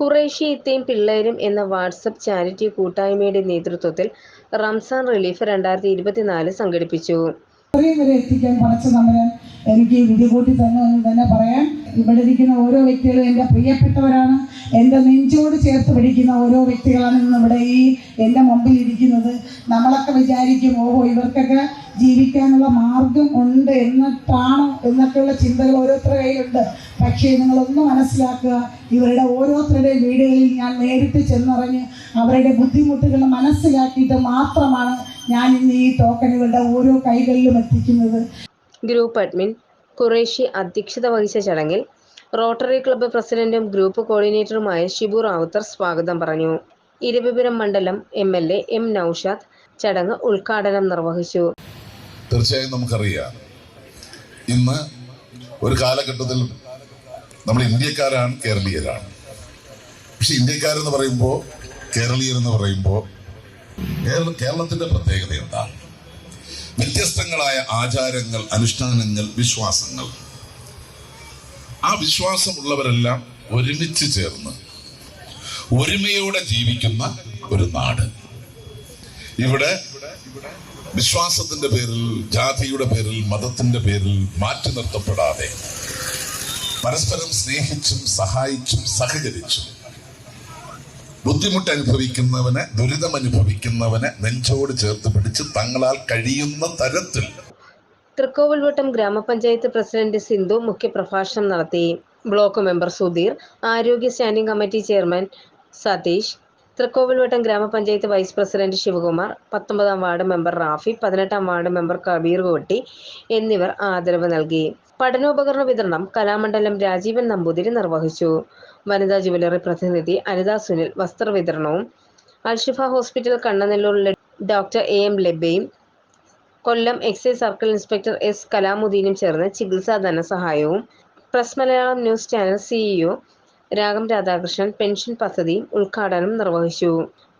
ഖുറൈശിയത്തെയും പിള്ളേരും എന്ന WhatsApp charity കൂട്ടായ്മയുടെ നേതൃത്വത്തിൽ റംസാൻ റിലീഫ് രണ്ടായിരത്തി ഇരുപത്തിനാല് സംഘടിപ്പിച്ചു. എത്തിക്കാൻ എനിക്ക് വിധികൂട്ടി തന്നു എന്ന് തന്നെ പറയാം. ഇവിടെ ഇരിക്കുന്ന ഓരോ വ്യക്തികളും എന്റെ പ്രിയപ്പെട്ടവരാണ്. എന്റെ നെഞ്ചോട് ചേർത്ത് പിടിക്കുന്ന ഓരോ വ്യക്തികളാണ് ഇന്ന് ഇവിടെ ഈ എന്റെ മുമ്പിൽ ഇരിക്കുന്നത്. നമ്മളൊക്കെ വിചാരിക്കും ഓഹോ ഇവർക്കൊക്കെ ജീവിക്കാനുള്ള മാർഗം ഉണ്ട് എന്നിട്ടാണോ? എന്നൊക്കെയുള്ള ചിന്തകൾ ഓരോരുത്തരുടെ കയ്യിലുണ്ട്. പക്ഷേ നിങ്ങളൊന്ന് മനസ്സിലാക്കുക ഇവരുടെ ഓരോരുത്തരുടെയും വീടുകളിൽ ഞാൻ നേരിട്ട് ചെന്നിറങ്ങി അവരുടെ ബുദ്ധിമുട്ടുകൾ മനസ്സിലാക്കിയിട്ട് മാത്രമാണ് ഞാൻ ഇന്ന് ഈ ടോക്കണുകളുടെ ഓരോ കൈകളിലും എത്തിക്കുന്നത്. ഗ്രൂപ്പ് അഡ്മിൻ കുറേശ്ശി അധ്യക്ഷത വഹിച്ച ചടങ്ങിൽ റോട്ടറി ക്ലബ്ബ് പ്രസിഡന്റും ഗ്രൂപ്പ് കോർഡിനേറ്ററുമായ ഷിബു റാവുത്തർ സ്വാഗതം പറഞ്ഞു. ഇരവിപുരം മണ്ഡലം M L A M Naushad ചടങ്ങ് ഉദ്ഘാടനം നിർവഹിച്ചു. തീർച്ചയായും നമുക്കറിയാം. ഇന്ന് ഒരു കാലഘട്ടത്തിൽ നമ്മൾ ഇന്ത്യക്കാരാണ് കേരളീയരാണ്. പക്ഷെ ഇന്ത്യക്കാരെന്ന് പറയുമ്പോൾ കേരളീയർ എന്ന് പറയുമ്പോൾ കേരള കേരളത്തിന്റെ പ്രത്യേകത എന്താണ്? വ്യത്യസ്തങ്ങളായ ആചാരങ്ങൾ അനുഷ്ഠാനങ്ങൾ വിശ്വാസങ്ങൾ. ആ വിശ്വാസമുള്ളവരെല്ലാം ഒരുമിച്ച് ചേർന്ന് ഒരുമയോടെ ജീവിക്കുന്ന ഒരു നാട്. ഇവിടെ വിശ്വാസത്തിന്റെ പേരിൽ ജാതിയുടെ പേരിൽ മതത്തിന്റെ പേരിൽ മാറ്റി നിർത്തപ്പെടാതെ പരസ്പരം സ്നേഹിച്ചും സഹായിച്ചും സഹകരിച്ചും ബുദ്ധിമുട്ട് അനുഭവിക്കുന്നവനെ ദുരിതം അനുഭവിക്കുന്നവനെ നെഞ്ചോട് ചേർത്ത് പിടിച്ച് തങ്ങളാൽ കഴിയുന്ന തരത്തിൽ തൃക്കോവിൽവട്ടം ഗ്രാമപഞ്ചായത്ത് പ്രസിഡന്റ് സിന്ധു മുഖ്യപ്രഭാഷണം നടത്തി. ബ്ലോക്ക് മെമ്പർ സുധീർ ആരോഗ്യ standing committee chairman Satheesh Thrikkovilvattom ഗ്രാമപഞ്ചായത്ത് വൈസ് പ്രസിഡന്റ് ശിവകുമാർ പത്തൊമ്പതാം വാർഡ് മെമ്പർ റാഫി പതിനെട്ടാം വാർഡ് മെമ്പർ കബീർ കോട്ടി എന്നിവർ ആദരവ് നൽകി. പഠനോപകരണ വിതരണം കലാമണ്ഡലം രാജീവൻ നമ്പൂതിരി നിർവഹിച്ചു. വനിതാ ജുവലറി പ്രതിനിധി അനിത സുനിൽ വസ്ത്ര വിതരണവും അൽഷിഫ ഹോസ്പിറ്റൽ കണ്ണനെല്ലൂരിലെ doctor A M ലബയും Kollam excise circle inspector S കലാമുദ്ദീനും ചേർന്ന് ചികിത്സാ ധനസഹായവും press Malayalam news channel CEO Ragam Radhakrishnan pension പദ്ധതി ഉദ്ഘാടനം നിർവഹിച്ചു.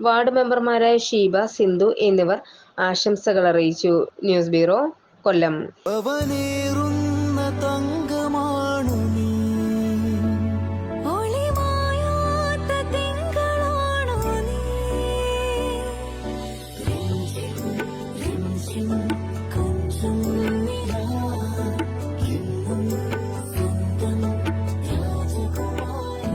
വാർഡ് മെമ്പർമാരായ ഷീബ സിന്ധു എന്നിവർ ആശംസകൾ അറിയിച്ചു. News bureau Kollam.